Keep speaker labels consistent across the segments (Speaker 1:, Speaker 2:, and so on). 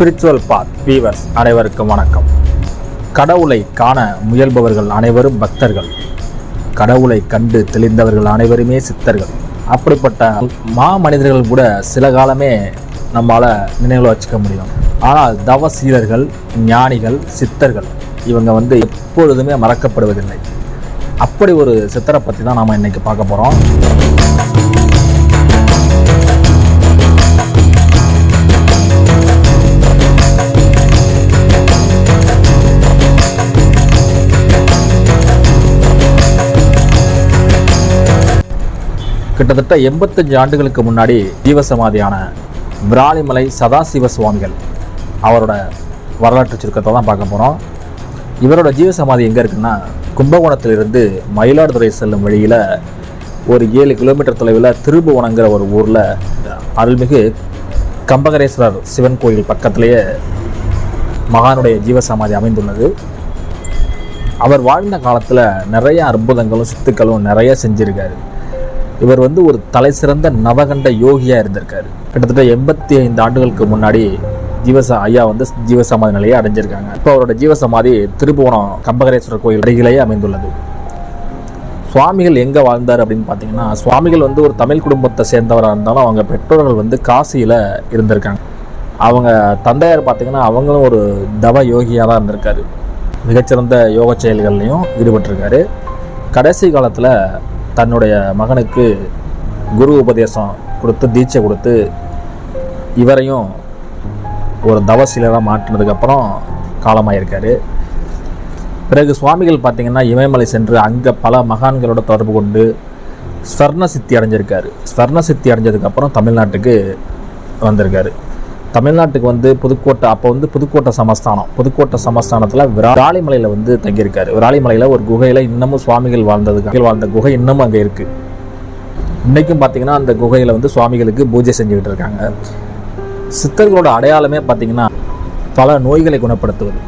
Speaker 1: Spiritual பாத் viewers அனைவருக்கும் வணக்கம். கடவுளை காண முயல்பவர்கள் அனைவரும் பக்தர்கள். கடவுளை கண்டு தெளிந்தவர்கள் அனைவருமே சித்தர்கள். அப்படிப்பட்ட மா மனிதர்கள் கூட சில காலமே நம்மளால் நினைவில் வச்சுக்க முடியும். ஆனால் தவசீலர்கள் ஞானிகள் சித்தர்கள் இவங்க வந்து எப்பொழுதுமே மறக்கப்படுவதில்லை. அப்படி ஒரு சித்தரை பற்றி தான் நாம் இன்றைக்கி பார்க்க போகிறோம் கிட்டத்தட்ட எண்பத்தஞ்சு ஆண்டுகளுக்கு முன்னாடி ஜீவசமாதியான விராலிமலை சதாசிவ சுவாமிகள் அவரோட வரலாற்று சுருக்கத்தை தான் பார்க்க போகிறோம் இவரோட ஜீவசமாதி எங்கே இருக்குன்னா கும்பகோணத்திலிருந்து மயிலாடுதுறை செல்லும் வழியில் ஒரு ஏழு கிலோமீட்டர் தொலைவில் திருபுவனங்கிற ஒரு ஊரில் அருள்மிகு கம்பகரேஸ்வரர் சிவன் கோயில் பக்கத்திலேயே மகானுடைய ஜீவசமாதி அமைந்துள்ளது. அவர் வாழ்ந்த காலத்தில் நிறைய அற்புதங்களும் சித்துக்களும் நிறைய செஞ்சுருக்காரு. இவர் வந்து ஒரு தலை சிறந்த நவகண்ட யோகியாக இருந்திருக்காரு. கிட்டத்தட்ட எண்பத்தி ஐந்து ஆண்டுகளுக்கு முன்னாடி ஜீவச ஐயா வந்து ஜீவசமாதி நிலையை அடைஞ்சிருக்காங்க. இப்போ அவரோட ஜீவசமாதி திருப்புவனம் கம்பகரேஸ்வரர் கோயில் அருகிலேயே அமைந்துள்ளது. சுவாமிகள் எங்கே வாழ்ந்தார் அப்படின்னு பார்த்தீங்கன்னா சுவாமிகள் வந்து ஒரு தமிழ் குடும்பத்தை சேர்ந்தவராக இருந்தாலும் அவங்க பெற்றோர்கள் வந்து காசியில் இருந்திருக்காங்க. அவங்க தந்தையார் பார்த்தீங்கன்னா அவங்களும் ஒரு தவ யோகியாக தான் இருந்திருக்காரு. மிகச்சிறந்த யோக செயல்கள்லையும் ஈடுபட்டிருக்காரு. கடைசி காலத்தில் தன்னுடைய மகனுக்கு குரு உபதேசம் கொடுத்து தீட்சை கொடுத்து இவரையும் ஒரு தவசீலராக மாற்றினதுக்கப்புறம் காலமாயிருக்காரு. பிறகு சுவாமிகள் பார்த்தீங்கன்னா இமயமலை சென்று அங்கே பல மகான்களோட தொடர்பு கொண்டு ஸ்வர்ண சித்தி அடைஞ்சிருக்காரு. ஸ்வர்ண சித்தி அடைஞ்சதுக்கப்புறம் தமிழ்நாட்டுக்கு வந்திருக்காரு. தமிழ்நாட்டுக்கு வந்து புதுக்கோட்டை அப்போ வந்து புதுக்கோட்டை சமஸ்தானம். புதுக்கோட்டை சமஸ்தானத்தில் விராலிமலையில் வந்து தங்கியிருக்காரு. விராலிமலையில் ஒரு குகையில் இன்னமும் சுவாமிகள் வாழ்ந்ததுக்கு வாழ்ந்த குகை இன்னமும் அங்கே இருக்குது இன்றைக்கும் பார்த்தீங்கன்னா அந்த குகையில் வந்து சுவாமிகளுக்கு பூஜை செஞ்சுக்கிட்டு இருக்காங்க. சித்தர்களோட அடையாளமே பார்த்தீங்கன்னா பல நோய்களை குணப்படுத்துவது.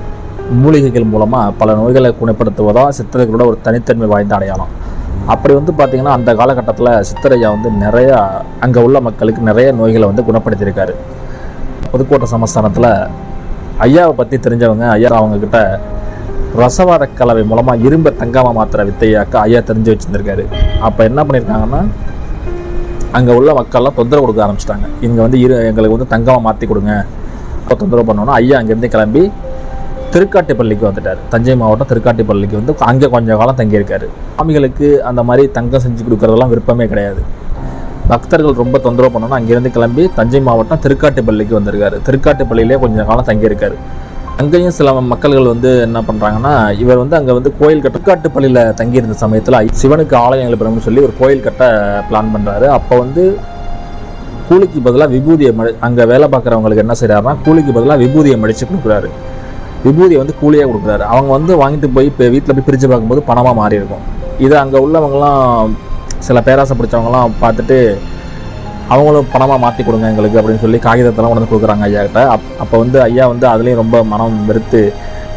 Speaker 1: மூலிகைகள் மூலமாக பல நோய்களை குணப்படுத்துவதாக சித்தர்களோட ஒரு தனித்தன்மை வாய்ந்த அடையாளம். அப்படி வந்து பார்த்திங்கன்னா அந்த காலகட்டத்தில் சித்தரையா வந்து நிறையா அங்கே உள்ள மக்களுக்கு நிறைய நோய்களை வந்து குணப்படுத்தியிருக்காரு. புதுக்கோட்டை சமஸ்தானத்தில் ஐயாவை பற்றி தெரிஞ்சவங்க ஐயா அவங்கக்கிட்ட ரசவாத கலவை மூலமாக இரும்பை தங்காமல் மாத்திர வித்தையாக்க ஐயா தெரிஞ்சு வச்சுருந்துருக்காரு. அப்போ என்ன பண்ணியிருக்காங்கன்னா அங்கே உள்ள மக்கள்லாம் தொந்தரவு கொடுக்க ஆரம்பிச்சிட்டாங்க. இங்கே வந்து இரு எங்களுக்கு வந்து தங்கமாக மாற்றி கொடுங்க. அப்போ தொந்தரவு பண்ணோன்னா ஐயா அங்கேருந்து கிளம்பி திருக்காட்டுப்பள்ளிக்கு வந்துட்டார். தஞ்சை மாவட்டம் திருக்காட்டுப்பள்ளிக்கு வந்து அங்கே கொஞ்ச காலம் தங்கியிருக்காரு. சுவாமிகளுக்கு அந்த மாதிரி தங்கம் செஞ்சு கொடுக்குறதெல்லாம் விருப்பமே கிடையாது. பக்தர்கள் ரொம்ப தொந்தரவு பண்ணணும் அங்கேருந்து கிளம்பி தஞ்சை மாவட்டம் திருக்காட்டுப்பள்ளிக்கு வந்திருக்காரு. திருக்காட்டுப்பள்ளியிலே கொஞ்ச காலம் தங்கியிருக்காரு. அங்கேயும் சில மக்கள்கள் வந்து என்ன பண்ணுறாங்கன்னா இவர் வந்து அங்கே வந்து கோயில் கட்ட திருக்காட்டுப்பள்ளியில் தங்கியிருந்த சமயத்தில் சிவனுக்கு ஆலயம் எழுப்பணும்னு சொல்லி ஒரு கோயில் கட்ட பிளான் பண்ணுறாரு அப்போ வந்து கூலிக்கு பதிலாக விபூதியை மடி அங்கே வேலை பார்க்குறவங்களுக்கு என்ன செய்கிறாருன்னா கூலிக்கு பதிலாக விபூதியை மடித்து கொடுக்குறாரு. விபூதியை வந்து கூலியாக கொடுக்குறாரு. அவங்க வந்து வாங்கிட்டு போய் இப்போ வீட்டில் போய் பிரித்து பார்க்கும்போது பணமாக மாறி இருக்கும் இது அங்கே உள்ளவங்கலாம் சில பேராசை பிடிச்சவங்கலாம் பார்த்துட்டு அவங்களும் பணமாக மாற்றி கொடுங்க எங்களுக்கு அப்படின்னு சொல்லி காகிதத்தெல்லாம் கொண்டு வந்து கொடுக்குறாங்க ஐயா கிட்ட. அப் அப்போ வந்து ஐயா வந்து அதுலேயும் ரொம்ப மனம் வெறுத்து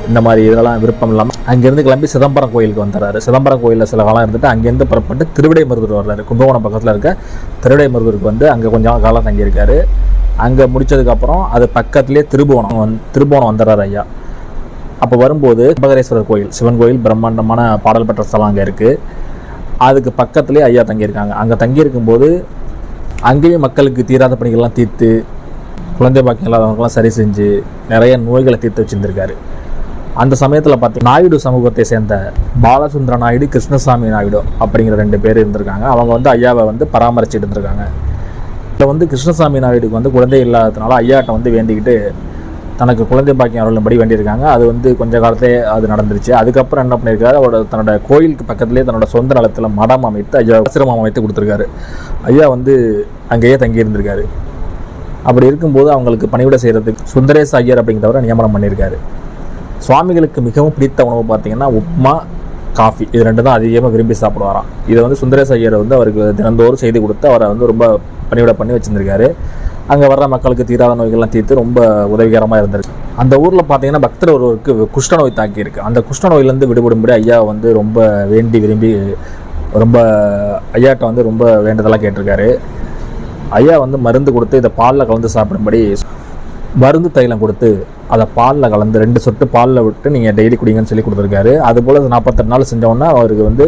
Speaker 1: இந்த மாதிரி இதெல்லாம் விருப்பம் இல்லாமல் அங்கேருந்து கிளம்பி சிதம்பரம் கோயிலுக்கு வந்துடுறாரு சிதம்பரம் கோயிலில் சில காலம் இருந்துட்டு அங்கேருந்து புறப்பட்டு திருவிடை மருதூர் வர்றாரு. கும்பகோணம் பக்கத்தில் இருக்க திருவிடை மருதூருக்கு வந்து அங்கே கொஞ்சம் காலம் தங்கியிருக்காரு. அங்கே முடிச்சதுக்கப்புறம் அது பக்கத்துலேயே திருபுவனம் வந் திருபுவனம் வந்துடுறாரு ஐயா. அப்போ வரும்போது கும்பகரேஸ்வரர் கோயில் சிவன் கோயில் பிரம்மாண்டமான பாடல் பெற்ற ஸ்தலம் அங்கே இருக்குது அதுக்கு பக்கத்துலேயே ஐயா தங்கியிருக்காங்க. அங்கே தங்கியிருக்கும்போது அங்கேயும் மக்களுக்கு தீராத பணிகள்லாம் தீர்த்து குழந்தை பாக்கியம் இல்லாதவங்களாம் சரி செஞ்சு நிறைய நோய்களை தீர்த்து வச்சுருந்துருக்காரு. அந்த சமயத்தில் பார்த்தி நாயுடு சமூகத்தை சேர்ந்த பாலசுந்தர நாயுடு கிருஷ்ணசாமி நாயுடு அப்படிங்கிற ரெண்டு பேர் இருந்திருக்காங்க. அவங்க வந்து ஐயாவை வந்து பராமரிச்சுட்டு இருந்திருக்காங்க. இப்போ வந்து கிருஷ்ணசாமி நாயுடுக்கு வந்து குழந்தை இல்லாததுனால ஐயாட்ட வந்து வேண்டிக்கிட்டு தனக்கு குழந்தை பாக்கியம் படி வேண்டியிருக்காங்க. அது வந்து கொஞ்ச காலத்தே அது நடந்துருச்சு. அதுக்கப்புறம் என்ன பண்ணியிருக்காரு? அவரோட தன்னோட கோயிலுக்கு பக்கத்துலேயே தன்னோட சொந்த நிலத்தில் மடம் அமைத்து ஐயா ஆசிரமம் அமைத்து கொடுத்துருக்காரு. ஐயா வந்து அங்கேயே தங்கி இருந்திருக்காரு அப்படி இருக்கும்போது அவங்களுக்கு பணிவிட செய்கிறதுக்கு சுந்தரேஷ் ஐயர் அப்படிங்கிறவரை நியமனம் பண்ணியிருக்காரு. சுவாமிகளுக்கு மிகவும் பிடித்த உணவு பார்த்தீங்கன்னா உப்மா காஃபி. இது ரெண்டு தான் அதிகமாக விரும்பி சாப்பிடுவாராம். இதை வந்து சுந்தரேஷ் ஐயர் வந்து அவருக்கு தினந்தோறும் செய்து கொடுத்து அவரை வந்து ரொம்ப பணிவிட பண்ணி வச்சுருந்துருக்காரு. அங்கே வர்ற மக்களுக்கு தீராத நோய்கள்லாம் தீர்த்து ரொம்ப உதவிகரமாக இருந்திருக்கு அந்த ஊரில் பார்த்தீங்கன்னா பக்தர் ஒருவருக்கு குஷ்டநோய் தாக்கியிருக்கு. அந்த குஷ்டநோயிலேருந்து விடுபடும்படி ஐயா வந்து ரொம்ப வேண்டி விரும்பி ரொம்ப ஐயாட்ட வந்து ரொம்ப வேண்டுதலாக கேட்டிருக்காரு. ஐயா வந்து மருந்து கொடுத்து இதை பாலில் கலந்து சாப்பிடும்படி மருந்து தைலம் கொடுத்து அதை பாலில் கலந்து ரெண்டு சொட்டு பாலில் விட்டு நீங்கள் டெய்லி குடிங்கன்னு சொல்லி கொடுத்துருக்காரு. அதுபோல் நாற்பத்தெட்டு நாள் செஞ்சோன்னா அவருக்கு வந்து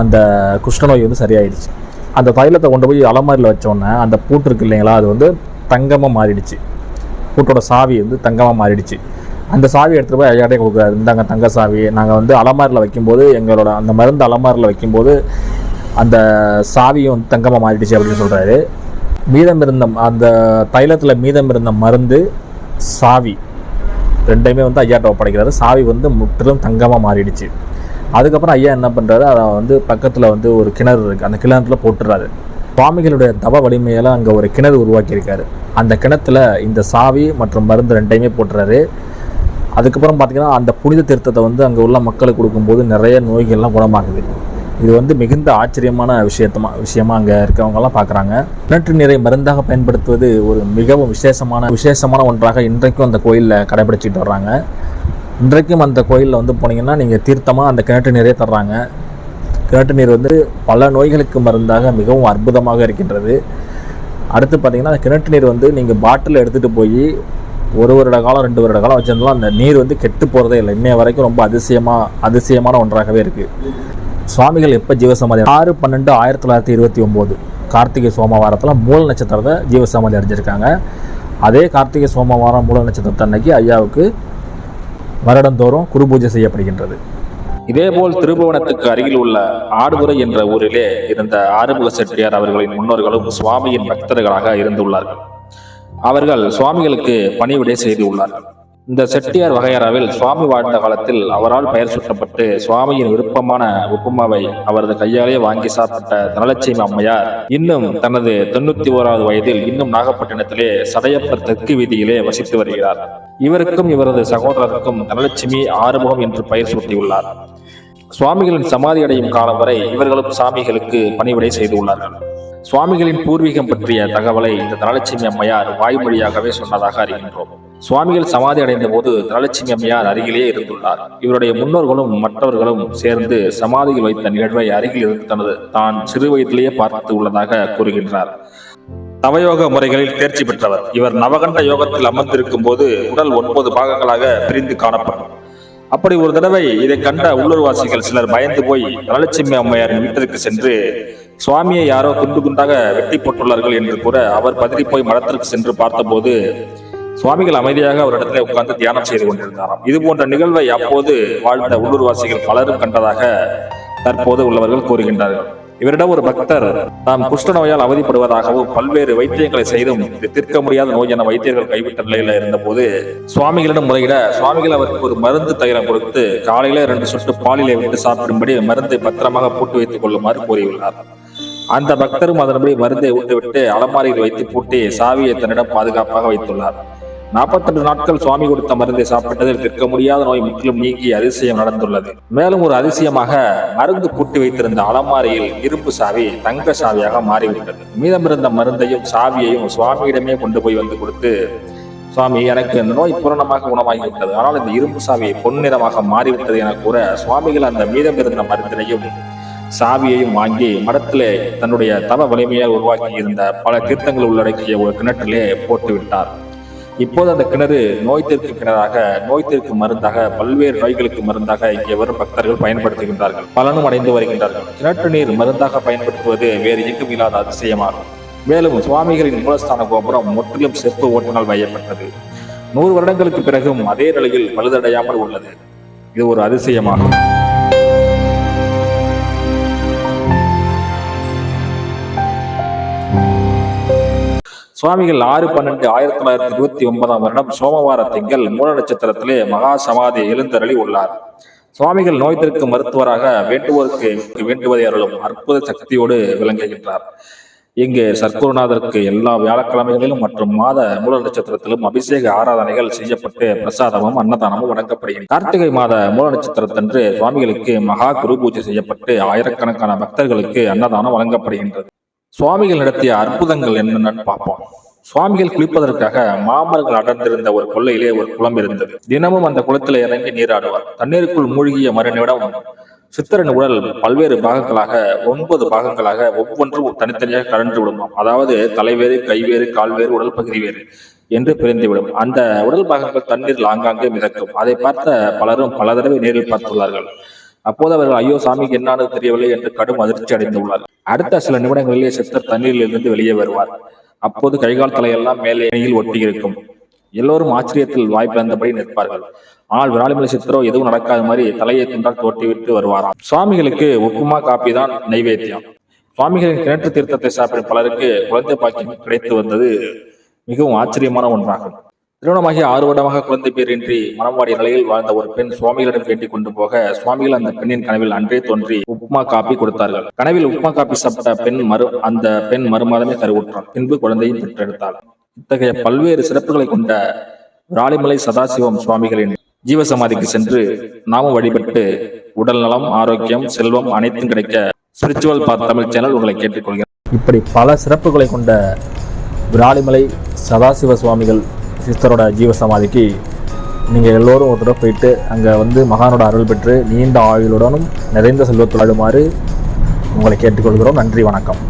Speaker 1: அந்த குஷ்டநோய் வந்து சரியாயிடுச்சு. அந்த தைலத்தை கொண்டு போய் அலமாரியில் வச்சோன்னே அந்த பூட்டு இருக்கு இல்லைங்களா அது வந்து தங்கமாக மாறிடுச்சு. பூட்டோட சாவி வந்து தங்கமாக மாறிடுச்சு. அந்த சாவி எடுத்துகிட்டு போய் ஐயாட்டே கொடுக்குறாரு. இருந்தாங்க தங்க சாவி. நாங்கள் வந்து அலமாரியில் வைக்கும்போது எங்களோட அந்த மருந்து அலமாரியில் வைக்கும்போது அந்த சாவியும் வந்து தங்கமாக மாறிடுச்சு அப்படின்னு சொல்கிறாரு மீதம் இருந்த அந்த தைலத்தில் மீதம் இருந்த மருந்து சாவி ரெண்டையுமே வந்து ஐயாட்ட ஒப்படைக்கிறாரு. சாவி வந்து முற்றிலும் தங்கமாக மாறிடுச்சு. அதுக்கப்புறம் ஐயா என்ன பண்ணுறாரு அதை வந்து பக்கத்தில் வந்து ஒரு கிணறு இருக்குது அந்த கிணறுல போட்டுறாரு. சுவாமிகளுடைய தவ வலிமையெல்லாம் அங்கே ஒரு கிணறு உருவாக்கியிருக்காரு. அந்த கிணத்துல இந்த சாவி மற்றும் மருந்து ரெண்டையுமே போட்டுறாரு. அதுக்கப்புறம் பார்த்தீங்கன்னா அந்த புனித தீர்த்தத்தை வந்து அங்கே உள்ள மக்களுக்கு கொடுக்கும்போது நிறைய நோய்கள்லாம் குணமாகுது. இது வந்து மிகுந்த ஆச்சரியமான விஷயத்தமா விஷயமா அங்கே இருக்கிறவங்கலாம் பார்க்குறாங்க கிணற்று நீரை மருந்தாக பயன்படுத்துவது ஒரு மிகவும் விசேஷமான விசேஷமான ஒன்றாக இன்றைக்கும் அந்த கோயிலில் கடைபிடிச்சிட்டு வர்றாங்க. இன்றைக்கும் அந்த கோயிலில் வந்து போனீங்கன்னா நீங்கள் தீர்த்தமாக அந்த கிணற்று நீரே தர்றாங்க. கிணற்று நீர் வந்து பல நோய்களுக்கு மருந்தாக மிகவும் அற்புதமாக இருக்கின்றது. அடுத்து பார்த்தீங்கன்னா அந்த கிணற்று நீர் வந்து நீங்கள் பாட்டில் எடுத்துகிட்டு போய் ஒரு வருட காலம் ரெண்டு வருட காலம் வச்சிருந்தாலும் அந்த நீர் வந்து கெட்டு போகிறதே இல்லை. இன்னைய வரைக்கும் ரொம்ப அதிசயமாக அதிசயமான ஒன்றாகவே இருக்குது சுவாமிகள் எப்போ ஜீவசமாதி ஆறு பன்னெண்டு ஆயிரத்தி தொள்ளாயிரத்தி இருபத்தி ஒம்பது. கார்த்திகை சோமவாரத்தில் மூல நட்சத்திரத்தை ஜீவசமாதி அடைஞ்சிருக்காங்க. அதே கார்த்திகை சோமவாரம் மூல நட்சத்திரத்தை அன்னைக்கு ஐயாவுக்கு வருடந்தோறும் குரு பூஜை செய்யப்படுகின்றது. இதேபோல் திருபுவனத்துக்கு அருகில் உள்ள ஆடுதுறை என்ற ஊரிலே இருந்த ஆறுமுக செட்டியார் அவர்களின் முன்னோர்களும் சுவாமியின் பக்தர்களாக இருந்துள்ளார்கள். அவர்கள் சுவாமிகளுக்கு பணிவிடை செய்துள்ளார்கள். இந்த செட்டியார் வகையறாவில் சுவாமி வாழ்ந்த காலத்தில் அவரால் பெயர் சூட்டப்பட்டு சுவாமியின் விருப்பமான உப்புமாவை அவரது கையாலே வாங்கி சாப்பிட்ட தனலட்சுமி அம்மையார் இன்னும் தனது தொண்ணூத்தி ஓராவது வயதில் இன்னும் நாகப்பட்டினத்திலே சடையப்பர் தெற்கு வீதியிலே வசித்து வருகிறார். இவருக்கும் இவரது சகோதரருக்கும் தனலட்சுமி ஆறுமுகம் என்று பெயர் சூட்டியுள்ளார். சுவாமிகளின் சமாதி அடையும் காலம் வரை இவர்களும் சாமிகளுக்கு பணிவிடை செய்துள்ளார்கள் சுவாமிகளின் பூர்வீகம் பற்றிய தகவலை இந்த தனலட்சுமி அம்மையார் வாய்மொழியாகவே சொன்னதாக அறிகின்றோம். சுவாமிகள் சமாதி அடைந்த போது தனலட்சுமி அம்மையார் அருகிலேயே இருந்துள்ளார். இவருடைய முன்னோர்களும் மற்றவர்களும் சேர்ந்து சமாதியில் வைத்த நிகழ்வை அருகில் இருந்து தனது தான் சிறு வயதிலேயே பார்த்து உள்ளதாக கூறுகின்றார். நவயோக முறைகளில் தேர்ச்சி பெற்றவர். இவர் நவகண்ட யோகத்தில் அமர்ந்திருக்கும் போது உடல் ஒன்பது பாகங்களாக பிரிந்து காணப்படும். அப்படி ஒரு தடவை இதை கண்ட உள்ளூர்வாசிகள் சிலர் பயந்து போய் தனலட்சுமி அம்மையார் வீட்டிற்கு சென்று சுவாமியை யாரோ துண்டு துண்டாக வெட்டி போட்டுள்ளார்கள் என்று கூற அவர் பதறி போய் மடத்திற்கு சென்று பார்த்தபோது சுவாமிகள் அமைதியாக அவரிடத்திலே உட்கார்ந்து தியானம் செய்து கொண்டிருந்தாராம். இது போன்ற நிகழ்வை அப்போது வாழ்ந்த உள்ளூர்வாசிகள் பலரும் கண்டதாக தற்போது உள்ளவர்கள் கூறுகின்றார்கள். இவரிடம் ஒரு பக்தர் தாம் குஷ்ட நோயால் அவதிப்படுவதாகவும் பல்வேறு வைத்தியங்களை செய்தும் தீர்க்க முடியாத நோய் என வைத்தியர்கள் கைவிட்ட நிலையில இருந்தபோது சுவாமிகளிடம் முறையிட சுவாமிகள் அவருக்கு ஒரு மருந்து தைலம் கொடுத்து காலையில ரெண்டு சொட்டு பாலிலே விட்டு சாப்பிடும்படி மருந்தை பத்திரமாக பூட்டி வைத்துக் கொள்ளுமாறு கூறியுள்ளார். அந்த பக்தரும் அதன்படி மருந்தை விட்டுவிட்டு அலமாரியில் வைத்து பூட்டி சாவியை தன்னிடம் பாதுகாப்பாக வைத்துள்ளார். நாற்பத்தெட்டு நாட்கள் சுவாமி கொடுத்த மருந்தை சாப்பிட்டதில் நிற்க முடியாத நோய் முற்றிலும் நீங்கி அதிசயம் நடந்துள்ளது. மேலும் ஒரு அதிசயமாக மருந்து பூட்டி வைத்திருந்த அலமாரியில் இரும்பு சாவி தங்க சாவியாக மாறிவிட்டது. மீதமிருந்த மருந்தையும் சாவியையும் சுவாமியிடமே கொண்டு போய் வந்து கொடுத்து சுவாமி எனக்கு இந்த நோய் பூரணமாக குணமாகிவிட்டது. ஆனால் இந்த இரும்பு சாவி பொன்னிறமாக மாறிவிட்டது என கூற சுவாமிகள் அந்த மீதமிருந்த மருந்தினையும் சாவியையும் வாங்கி மடத்திலே தன்னுடைய தவ வலிமையால் உருவாக்கி இருந்த பல தீர்த்தங்கள் உள்ளடக்கிய ஒரு கிணற்றிலே போட்டு விட்டார் இப்போது அந்த கிணறு நோய் தீர்க்கும் கிணறாக நோய் தீர்க்கும் மருந்தாக பல்வேறு நோய்களுக்கு மருந்தாக இங்கே வரும் பக்தர்கள் பயன்படுத்துகின்றார்கள். பலனும் அடைந்து வருகின்றார்கள். கிணற்று நீர் மருந்தாக பயன்படுத்துவது வேறு எங்கும் இல்லாத அதிசயமாகும். மேலும் சுவாமிகளின் மூலஸ்தான கோபுரம் முற்றிலும் செப்பு ஓட்டினால் வையப்பட்டது. நூறு வருடங்களுக்கு பிறகும் அதே நிலையில் பழுதடையாமல் உள்ளது. இது ஒரு அதிசயமாகும். சுவாமிகள் ஆறு பன்னெண்டு ஆயிரத்தி தொள்ளாயிரத்தி இருபத்தி ஒன்பதாம் வருடம் சோமவார திங்கள் மூல நட்சத்திரத்திலே மகா சமாதி எழுந்தருளி உள்ளார். சுவாமிகள் நோய் தீர்க்கு மருத்துவராக வேண்டுவோருக்கு வேண்டுவதை அருளும் அற்புத சக்தியோடு விளங்குகின்றார். இங்கு சர்க்குருநாதருக்கு எல்லா வியாழக்கிழமைகளிலும் மற்றும் மாத மூல நட்சத்திரத்திலும் அபிஷேக ஆராதனைகள் செய்யப்பட்டு பிரசாதமும் அன்னதானமும் வழங்கப்படுகிறது கார்த்திகை மாத மூல நட்சத்திரத்தன்று சுவாமிகளுக்கு மகா குரு பூஜை செய்யப்பட்டு ஆயிரக்கணக்கான பக்தர்களுக்கு அன்னதானம் வழங்கப்படுகின்றது. சுவாமிகள் நடத்திய அற்புதங்கள் என்னென்னு பார்ப்போம். சுவாமிகள் குளிப்பதற்காக மாமரங்கள் அடர்ந்திருந்த ஒரு கொள்ளையிலே ஒரு குளம் இருந்தது. தினமும் அந்த குளத்தில் இறங்கி நீராடுவார். தண்ணீருக்குள் மூழ்கிய மறுநிமிடம் சித்தரின் உடல் பல்வேறு பாகங்களாக ஒன்பது பாகங்களாக ஒவ்வொன்றும் தனித்தனியாக கரண்டு விடுமாம் அதாவது தலைவேறு கைவேறு கால்வேறு உடல் பகுதி வேறு என்று பிரிந்துவிடும் அந்த உடல் பாகங்கள் தண்ணீரில் ஆங்காங்கே மிதக்கும். அதை பார்த்த பலரும் பல தடவை நேரில் பார்த்துள்ளார்கள். அப்போது அவர்கள் ஐயோ சாமிக்கு என்னானது தெரியவில்லை என்று கடும் அதிர்ச்சி அடைந்துள்ளார். அடுத்த சில நிமிடங்களிலே சித்தர் தண்ணீரில் இருந்து வெளியே வருவார். அப்போது கைகால் தலையெல்லாம் மேலே இணையில் ஒட்டி இருக்கும் எல்லோரும் ஆச்சரியத்தில் வாய்ப்பிழந்தபடி நிற்பார்கள். ஆனால் விராலிமலை சித்தரோ எதுவும் நடக்காத மாதிரி தலையை துண்டால் தோட்டிவிட்டு வருவாராம். சுவாமிகளுக்கு உப்புமா காப்பி தான் நைவேத்தியம். சுவாமிகளின் கிணற்று தீர்த்தத்தை சாப்பிடும் பலருக்கு குழந்தை பாக்கியம் கிடைத்து வந்தது மிகவும் ஆச்சரியமான ஒன்றாகும். திருமணமாகி ஆறு வருடமாக குழந்தை பேரின்றி மனம்வாடிய நிலையில் வாழ்ந்த ஒரு பெண் சுவாமிகளிடம் வேண்டிக் கொண்டு போக சுவாமிகள் அந்த பெண்ணின் கனவில் அன்றே தோன்றி உப்மா காப்பி கொடுத்தார்கள். கனவில் உப்மா காப்பி சாப்பிட்ட பெண் மறு அந்த பெண் மறுமாதமே கருவுற்றார் பின்பு குழந்தையை பெற்றெடுத்தாள். இத்தகைய பல்வேறு சிறப்புகளை கொண்ட விராலிமலை சதாசிவம் சுவாமிகளின் ஜீவசமாதிக்கு சென்று நாமும் வழிபட்டு உடல் நலம் ஆரோக்கியம் செல்வம் அனைத்தும் கிடைக்க ஸ்பிரிச்சுவல் பாத் தமிழ் சேனல் உங்களை கேட்டுக்கொள்கிறேன். இப்படி பல சிறப்புகளை கொண்ட விராலிமலை சதாசிவ சுவாமிகள் சிஸ்டரோட ஜீவசமாதிக்கு நீங்கள் எல்லோரும் ஒரு தடவை போயிட்டு அங்கே வந்து மகானோட அருள் பெற்று நீண்ட ஆயுளுடனும் நிறைந்த செல்வத்தில் உங்களை கேட்டுக்கொள்கிறோம். நன்றி வணக்கம்.